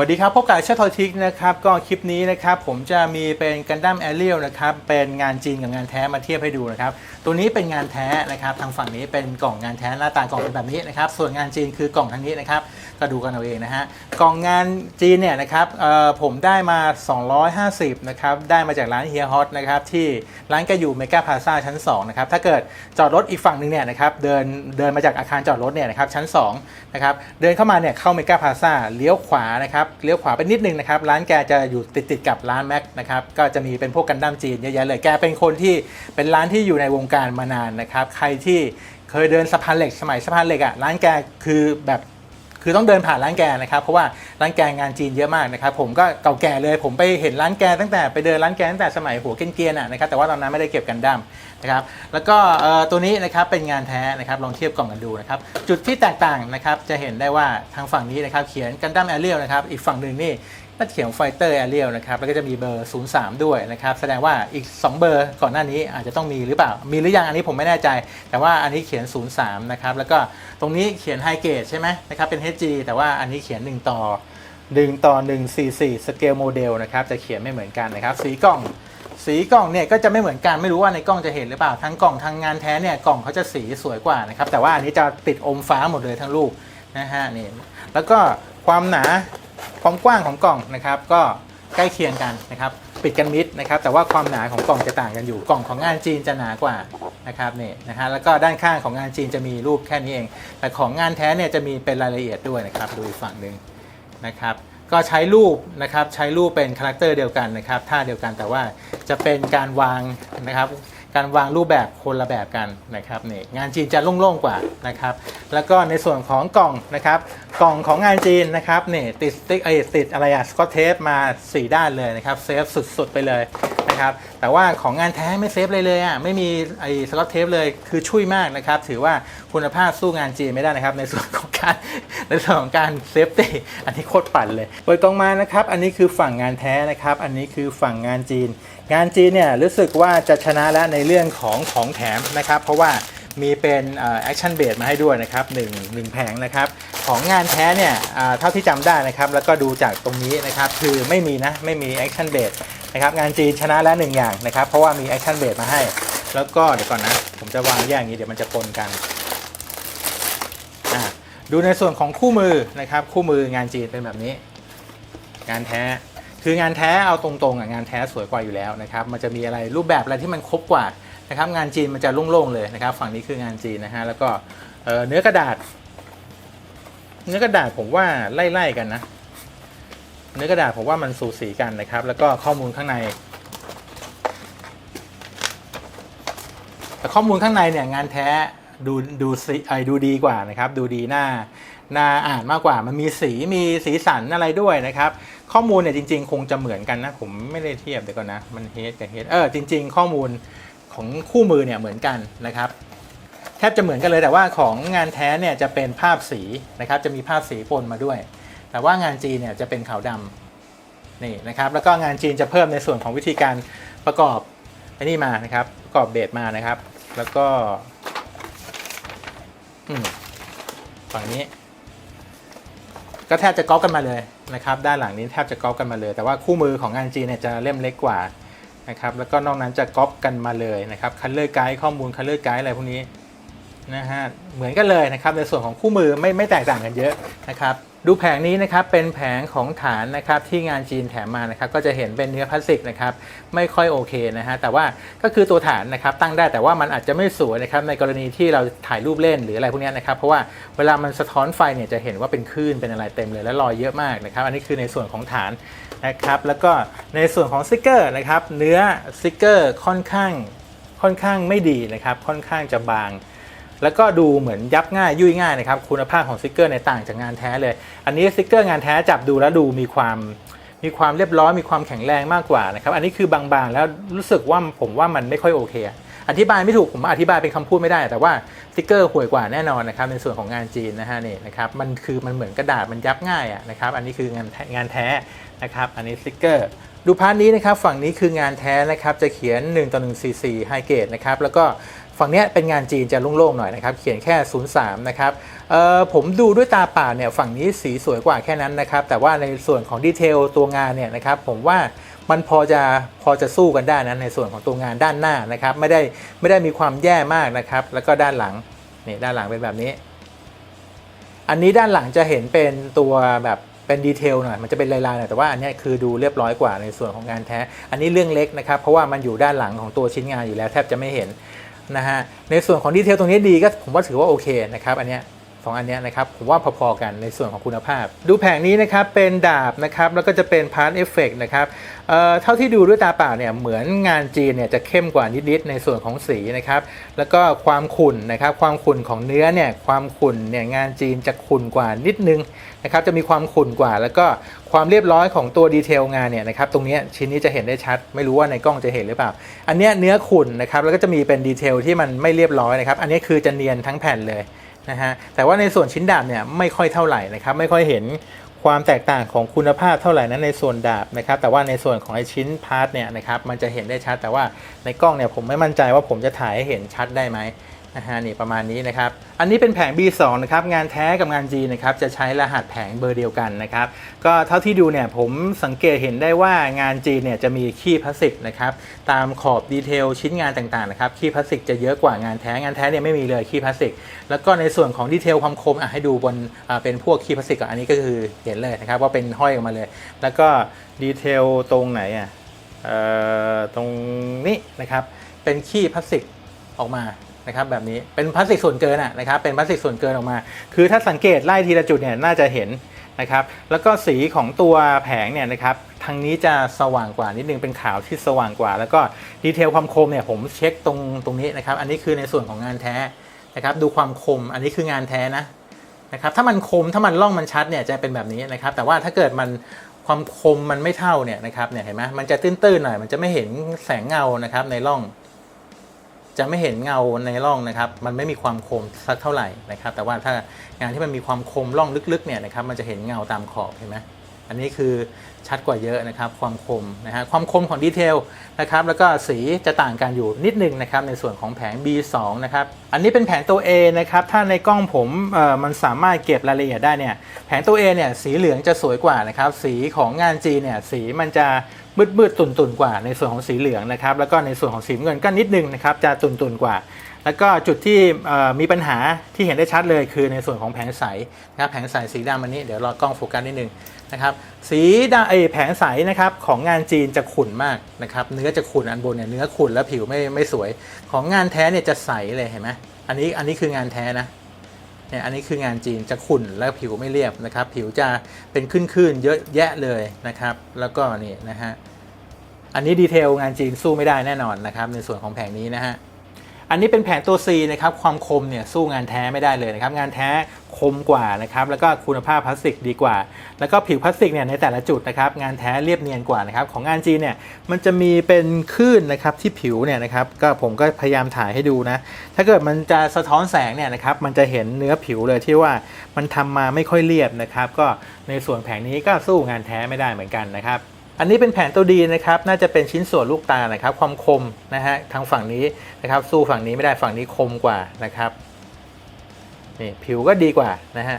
วัสดีครับพบกับเชฟทอยทิกนะครับก็คลิปนี้นะครับผมจะมีเป็นกันดั้มแอเรียลนะครับเป็นงานจีนกับงานแท้มาเทียบให้ดูนะครับตัวนี้เป็นงานแท้นะครับทางฝั่งนี้เป็นกล่องงานแท้หน้าตากล่องเป็นแบบนี้นะครับส่วนงานจีนคือกล่องทางนี้นะครับ ก็ดูกันเอาเองนะฮะกล่องงานจีนเนี่ยนะครับผมได้มา 250 นะครับ ได้มาจากร้านเฮียฮอตนะครับ ที่ร้านแกอยู่เมกาพาซาชั้น 2 นะครับ ถ้าเกิดจอดรถอีกฝั่งหนึ่งเนี่ยนะครับ เดินเดินมาจากอาคารจอดรถเนี่ยนะครับชั้น 2 นะครับ เดินเข้ามาเนี่ยเข้าเมกาพาซาเลี้ยวขวานะครับ เลี้ยวขวาไปนิดนึงนะครับ ร้านแกจะอยู่ติดติดกับร้านแม็กนะครับ ก็จะมีเป็นพวกกันดั้มจีนเยอะแยะเลย แกเป็นคนที่เป็นร้านที่อยู่ในวงการมานานนะครับ ใครที่เคยเดินสะพานเหล็กสมัยสะพานเหล็กอะร้านแกคือแบบ คือต้องเดินผ่านร้านแกนะครับ เพราะว่าร้านแกงานจีนเยอะมากนะครับ ผมก็เก่าแก่เลย ผมไปเห็นร้านแกตั้งแต่ไปเดินร้านแกตั้งแต่สมัยหัวเกียนๆอะนะครับ แต่ว่าตอนนั้นไม่ได้เก็บกันดั้มนะครับ แล้วก็ตัวนี้นะครับเป็นงานแท้นะครับ ลองเทียบกล่องกันดูนะครับ จุดที่แตกต่างนะครับ จะเห็นได้ว่าทางฝั่งนี้นะครับ เขียนกันดั้มแอเรียลนะครับ อีกฝั่งหนึ่งนี่ มันเขียนไฟเตอร์แอเรียลนะครับ แล้วก็จะมีเบอร์ 03 ด้วยนะครับ แสดงว่าอีก 2 เบอร์ก่อนหน้านี้อาจจะต้องมีหรือเปล่า มีหรือยังอันนี้ผมไม่แน่ใจ แต่ว่าอันนี้เขียน 03 นะครับ แล้วก็ตรงนี้เขียนไฮเก e ใช่ไหมนะครับ เป็น HG แต่ว่าอันนี้เขียน 1 ต่อ 1 ต่อ 144 สเกลโมเดลนะครับ จะเขียนไม่เหมือนกันนะครับ สีกล่อง สีกล่องเนี่ยก็จะไม่เหมือนกัน ไม่รู้ว่าในกล้องจะเห็นหรือเปล่า ทั้งกล่องทั้งงานแท้เนี่ย กล่องเขาจะสีสวยกว่านะครับ แต่ว่าอันนี้จะติดอมฟ้าหมดเลยทั้งลูกนะฮะนี่ แล้วก็ความหนา ความกว้างของกล่องนะครับก็ใกล้เคียงกันนะครับปิดกันมิดนะครับแต่ว่าความหนาของกล่องจะต่างกันอยู่กล่องของงานจีนจะหนากว่านะครับนี่นะฮะแล้วก็ด้านข้างของงานจีนจะมีรูปแค่นี้เอง แต่ของงานแท้เนี่ยจะมีเป็นรายละเอียดด้วยนะครับดูอีกฝั่งหนึ่งนะครับก็ใช้รูปนะครับใช้รูปเป็นคาแรคเตอร์เดียวกันนะครับท่าเดียวกันแต่ว่าจะเป็นการวางนะครับ การวางรูปแบบคนละแบบกันนะครับนี่งานจีนจะโล่งๆกว่านะครับ แล้วก็ในส่วนของกล่องนะครับกล่องของงานจีนนะครับนี่ติดติ๊กไอติดอะไรอะสกอตเทปมา 4 ด้านเลยนะครับเซฟสุดๆไปเลย นะครับ แต่ว่าของงานแท้ไม่เซฟเลยเลยอะไม่มีไอ้สกอตเทปเลยคือช่วยมากนะครับ ถือว่าคุณภาพสู้งานจีนไม่ได้นะครับ ในส่วนของการในส่วนของการเซฟตี้อันนี้โคตรปั่นเลยเปิดกล่องมานะครับ อันนี้คือฝั่งงานแท้นะครับ อันนี้คือฝั่งงานจีน งานจีนเนี่ยรู้สึกว่าจะชนะแล้วในเรื่องของของแถมนะครับ เพราะว่ามีเป็นแอคชั่นเบสมาให้ด้วยนะครับหนึ่งหนึ่งแผงนะครับ ของงานแท้เนี่ยเท่าที่จำได้นะครับ แล้วก็ดูจากตรงนี้นะครับ คือไม่มีนะ ไม่มีแอคชั่นเบส นะครับงานจีนชนะแล้วหนึ่งอย่างนะครับ เพราะว่ามีแอคชั่นเบสมาให้ แล้วก็เดี๋ยวก่อนนะ ผมจะวางแยกอย่างนี้เดี๋ยวมันจะปนกันอ่าดูในส่วนของคู่มือนะครับ คู่มืองานจีนเป็นแบบนี้ งานแท้คืองานแท้เอาตรงๆอะงานแท้สวยกว่าอยู่แล้วนะครับ มันจะมีอะไรรูปแบบอะไรที่มันครบกว่านะครับ งานจีนมันจะโล่งๆเลยนะครับ ฝั่งนี้คืองานจีนนะฮะแล้วก็เนื้อกระดาษ เนื้อกระดาษผมว่าไล่ๆกันนะ เนื้อกระดาษผมว่ามันสูสีกันนะครับ แล้วก็ข้อมูลข้างในแต่ข้อมูลข้างในเนี่ยงานแท้ดูดูสีไอดูดีกว่านะครับ ดูดีหน้าหน้าอ่านมากกว่ามันมีสีมีสีสันอะไรด้วยนะครับ ข้อมูลเนี่ยจริง ๆ คงจะเหมือนกันนะ ผมไม่ได้เทียบเดี๋ยวก่อนนะ มันเฮดกับเฮดเออจริง ๆ ข้อมูลของคู่มือเนี่ยเหมือนกันนะครับแทบจะเหมือนกันเลยแต่ว่าของงานแท้เนี่ยจะเป็นภาพสีนะครับ จะมีภาพสีปนมาด้วย แต่ว่างานจีนเนี่ยจะเป็นขาวดำนี่นะครับแล้วก็งานจีนจะเพิ่มในส่วนของวิธีการประกอบไอ้นี่มานะครับประกอบเบสมานะครับ แล้วก็ฝั่งนี้ ก็แทบจะก๊อปกันมาเลยนะครับ ด้านหลังนี้แทบจะก๊อปกันมาเลย แต่ว่าคู่มือของงานจีนเนี่ยจะเล่มเล็กกว่านะครับแล้วก็นอกนั้นจะก๊อปกันมาเลยนะครับคันเลอร์ไกด์ข้อมูลคันเลอร์ไกด์อะไรพวกนี้ นะฮะเหมือนกันเลยนะครับในส่วนของคู่มือไม่ไม่แตกต่างกันเยอะนะครับดูแผงนี้นะครับเป็นแผงของฐานนะครับที่งานจีนแถมมานะครับก็จะเห็นเป็นเนื้อพลาสติกนะครับไม่ค่อยโอเคนะฮะแต่ว่าก็คือตัวฐานนะครับตั้งได้แต่ว่ามันอาจจะไม่สวยนะครับในกรณีที่เราถ่ายรูปเล่นหรืออะไรพวกนี้นะครับเพราะว่าเวลามันสะท้อนไฟเนี่ยจะเห็นว่าเป็นคลื่นเป็นอะไรเต็มเลยและรอยเยอะมากนะครับอันนี้คือในส่วนของฐานนะครับแล้วก็ในส่วนของสติกเกอร์นะครับเนื้อสติกเกอร์ค่อนข้างค่อนข้างไม่ดีนะครับค่อนข้างจะบาง แล้วก็ดูเหมือนยับง่ายยุ่ยง่ายนะครับคุณภาพของสติกเกอร์ในต่างจากงานแท้เลย อันนี้สติกเกอร์งานแท้จับดูแล้วดูมีความมีความเรียบร้อยมีความแข็งแรงมากกว่านะครับอันนี้คือบางๆ แล้วรู้สึกว่าผมว่ามันไม่ค่อยโอเค อธิบายไม่ถูกผมอธิบายเป็นคำพูดไม่ได้ แต่ว่าสติกเกอร์ห่วยกว่าแน่นอนนะครับในส่วนของงานจีนนะฮะนี่นะครับมันคือมันเหมือนกระดาษมันยับง่ายอะนะครับอันนี้คืองานงานแท้นะครับอันนี้สติกเกอร์ดูพาร์ทนี้นะครับฝั่งนี้คืองานแท้นะครับจะเขียน1ต่อ144ไฮเกรดนะครับแล้วก็ ฝั่งนี้เป็นงานจีนจะโล่งๆหน่อยนะครับ เขียนแค่ 03 นะครับผมดูด้วยตาเปล่าเนี่ยฝั่งนี้สีสวยกว่าแค่นั้นนะครับ แต่ว่าในส่วนของดีเทลตัวงานเนี่ยนะครับผมว่ามันพอจะพอจะสู้กันได้นะในส่วนของตัวงานด้านหน้านะครับ ไม่ได้ไม่ได้มีความแย่มากนะครับ แล้วก็ด้านหลังนี่ด้านหลังเป็นแบบนี้ อันนี้ด้านหลังจะเห็นเป็นตัวแบบเป็นดีเทลหน่อยมันจะเป็นลายๆหน่อยแต่ว่าอันนี้คือดูเรียบร้อยกว่าในส่วนของงานแท้ อันนี้เรื่องเล็กนะครับ เพราะว่ามันอยู่ด้านหลังของตัวชิ้นงานอยู่แล้วแทบจะไม่เห็น นะฮะในส่วนของดีเทลตรงนี้ดีก็ผมว่าถือว่าโอเคนะครับอันเนี้ย สองอันนี้นะครับผมว่าพอๆกันในส่วนของคุณภาพ ดูแผงนี้นะครับเป็นดาบนะครับแล้วก็จะเป็นพาร์ทเอฟเฟกนะครับเอ่อเท่าที่ดูด้วยตาเปล่าเนี่ยเหมือนงานจีนเนี่ยจะเข้มกว่านิดๆในส่วนของสีนะครับแล้วก็ความขุ่นนะครับความขุ่นของเนื้อเนี่ยความขุ่นเนี่ยงานจีนจะขุ่นกว่านิดนึงนะครับจะมีความขุ่นกว่า แล้วก็ความเรียบร้อยของตัวดีเทลงานเนี่ยนะครับตรงนี้ชิ้นนี้จะเห็นได้ชัด ไม่รู้ว่าในกล้องจะเห็นหรือเปล่า อันเนี้ยเนื้อขุ่นนะครับแล้วก็จะมีเป็นดีเทลที่มันไม่เรียบร้อยนะครับอันนี้คือจะเนียนทั้งแผ่นเลย นะฮะแต่ว่าในส่วนชิ้นดาบเนี่ยไม่ค่อยเท่าไหร่นะครับไม่ค่อยเห็นความแตกต่างของคุณภาพเท่าไหร่นั้นในส่วนดาบนะครับแต่ว่าในส่วนของไอชิ้นพาร์ทเนี่ยนะครับมันจะเห็นได้ชัดแต่ว่าในกล้องเนี่ยผมไม่มั่นใจว่าผมจะถ่ายให้เห็นชัดได้ไหม นะฮะนี่ประมาณนี้นะครับ อันนี้เป็นแผง B2 นะครับ งานแท้กับงาน G นะครับ จะใช้รหัสแผงเบอร์เดียวกันนะครับ ก็เท่าที่ดูเนี่ยผมสังเกตเห็นได้ว่างาน G เนี่ยจะมีขี้พลาสติกนะครับ ตามขอบดีเทลชิ้นงานต่างๆนะครับ ขี้พลาสติกจะเยอะกว่างานแท้ งานแท้เนี่ยไม่มีเลยขี้พลาสติก แล้วก็ในส่วนของดีเทลความคมอะให้ดูบนอ่าเป็นพวกขี้พลาสติกอันนี้ก็คือเห็นเลยนะครับว่าเป็นห้อยออกมาเลย แล้วก็ดีเทลตรงไหนอะเอ่อตรงนี้นะครับ เป็นขี้พลาสติกออกมา นะครับแบบนี้เป็นพลาสติกส่วนเกินอะนะครับเป็นพลาสติกส่วนเกินออกมา คือถ้าสังเกตไล่ทีละจุดเนี่ยน่าจะเห็นนะครับแล้วก็สีของตัวแผงเนี่ยนะครับทางนี้จะสว่างกว่านิดนึงเป็นขาวที่สว่างกว่า แล้วก็ดีเทลความคมเนี่ยผมเช็คตรงตรงนี้นะครับอันนี้คือในส่วนของงานแท้นะครับดูความคมอันนี้คืองานแท้นะนะครับถ้ามันคมถ้ามันร่องมันชัดเนี่ยจะเป็นแบบนี้นะครับแต่ว่าถ้าเกิดมันความคมมันไม่เท่าเนี่ยนะครับเนี่ยเห็นไหมมันจะตื้นๆหน่อยมันจะไม่เห็นแสงเงานะครับในร่อง จะไม่เห็นเงาในร่องนะครับ มันไม่มีความคมสักเท่าไหร่นะครับ แต่ว่าถ้างานที่มันมีความคมร่องลึกๆเนี่ยนะครับ มันจะเห็นเงาตามขอบเห็นไหม อันนี้คือชัดกว่าเยอะนะครับความคมนะฮะความคมของดีเทลนะครับแล้วก็สีจะต่างกันอยู่นิดนึงนะครับในส่วนของแผง B2 นะครับอันนี้เป็นแผงตัว A นะครับถ้าในกล้องผมมันสามารถเก็บรายละเอียดได้เนี่ยแผงตัว A เนี่ยสีเหลืองจะสวยกว่านะครับสีของงาน G เนี่ยสีมันจะมืดๆตุ่นๆกว่าในส่วนของสีเหลืองนะครับแล้วก็ในส่วนของสีเงินก็นิดนึงนะครับจะตุนตุนๆกว่า แล้วก็จุดที่มีปัญหาที่เห็นได้ชัดเลยคือในส่วนของแผงใสนะครับแผงใสสีดำอันนี้เดี๋ยวรอกล้องโฟกัสนิดนึงนะครับสีดำไอแผงใสนะครับของงานจีนจะขุ่นมากนะครับเนื้อจะขุ่นอันบนเนี่ยเนื้อขุ่นแล้วผิวไม่ไม่สวย ของงานแท้เนี่ยจะใสเลยเห็นไหมอันนี้อันนี้คืองานแท้นะเนี่ยอันนี้คืองานจีนจะขุ่นแล้วผิวไม่เรียบนะครับ ผิวจะเป็นขึ้นๆเยอะแยะเลยนะครับ แล้วก็นี่นะฮะอันนี้ดีเทลงานจีนสู้ไม่ได้แน่นอนนะครับ ในส่วนของแผงนี้นะฮะ อันนี้เป็นแผงตัว C นะครับความคมเนี่ยสู้งานแท้ไม่ได้เลยนะครับงานแท้คมกว่านะครับแล้วก็คุณภาพพลาสติกดีกว่า แล้วก็ผิวพลาสติกเนี่ยในแต่ละจุดนะครับงานแท้เรียบเนียนกว่านะครับของงานจีนเนี่ยมันจะมีเป็นคลื่นนะครับที่ผิวเนี่ยนะครับก็ผมก็พยายามถ่ายให้ดูนะถ้าเกิดมันจะสะท้อนแสงเนี่ยนะครับมันจะเห็นเนื้อผิวเลยที่ว่ามันทำมาไม่ค่อยเรียบนะครับก็ในส่วนแผงนี้ก็สู้งานแท้ไม่ได้เหมือนกันนะครับ อันนี้เป็นแผงตัวดีนะครับ น่าจะเป็นชิ้นส่วนลูกตานะครับ ความคมนะฮะทางฝั่งนี้นะครับ สู้ฝั่งนี้ไม่ได้ฝั่งนี้คมกว่านะครับนี่ผิวก็ดีกว่านะฮะ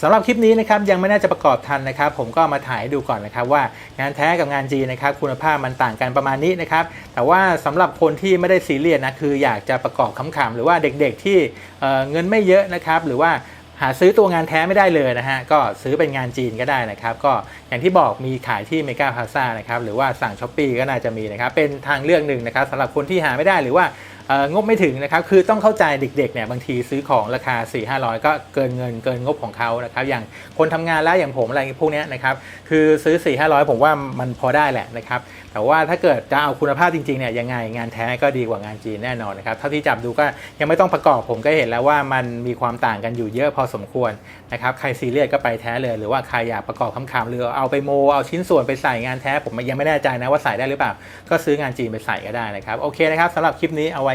สำหรับคลิปนี้นะครับยังไม่น่าจะประกอบทันนะครับ ผมก็มาถ่ายให้ดูก่อนนะครับว่างานแท้กับงานจีนะครับคุณภาพมันต่างกันประมาณนี้นะครับแต่ว่าสำหรับคนที่ไม่ได้ซีเรียสนะคืออยากจะประกอบขำๆหรือว่าเด็กๆที่เเงินไม่เยอะนะครับหรือว่า หาซื้อตัวงานแท้ไม่ได้เลยนะฮะ ก็ซื้อเป็นงานจีนก็ได้นะครับ ก็อย่างที่บอกมีขายที่เมกาพาซ่านะครับ หรือว่าสั่งช้อปปีก็น่าจะมีนะครับ เป็นทางเลือกหนึ่งนะครับสำหรับคนที่หาไม่ได้หรือว่า งบไม่ถึงนะครับคือต้องเข้าใจเด็กๆเนี่ยบางทีซื้อของราคา 4 5 0 0 ก็เกินเงินเกินงบของเขานะครับอย่างคนทำงานแล้วอย่างผมอะไรพวกนี้นะครับคือซื้อ 4 5 0 0 ผมว่ามันพอได้แหละนะครับแต่ว่าถ้าเกิดจะเอาคุณภาพจริงๆเนี่ยยังไงงานแท้ก็ดีกว่างานจีนแน่นอนนะครับเท่าที่จับดูก็ยังไม่ต้องประกอบผมก็เห็นแล้วว่ามันมีความต่างกันอยู่เยอะพอสมควรนะครับใครซีเรียสก็ไปแท้เลย หรือว่าใครอยากประกอบคำๆหรือเอาไปโมเอาชิ้นส่วนไปใส่งานแท้ผมยังไม่แน่ใจนะว่าใส่ได้หรือเปล่า ก็ซื้องานจีนไปใส่ก็ได้นะครับโอเคนะครับสำหรับคลิปนี้เอาไว้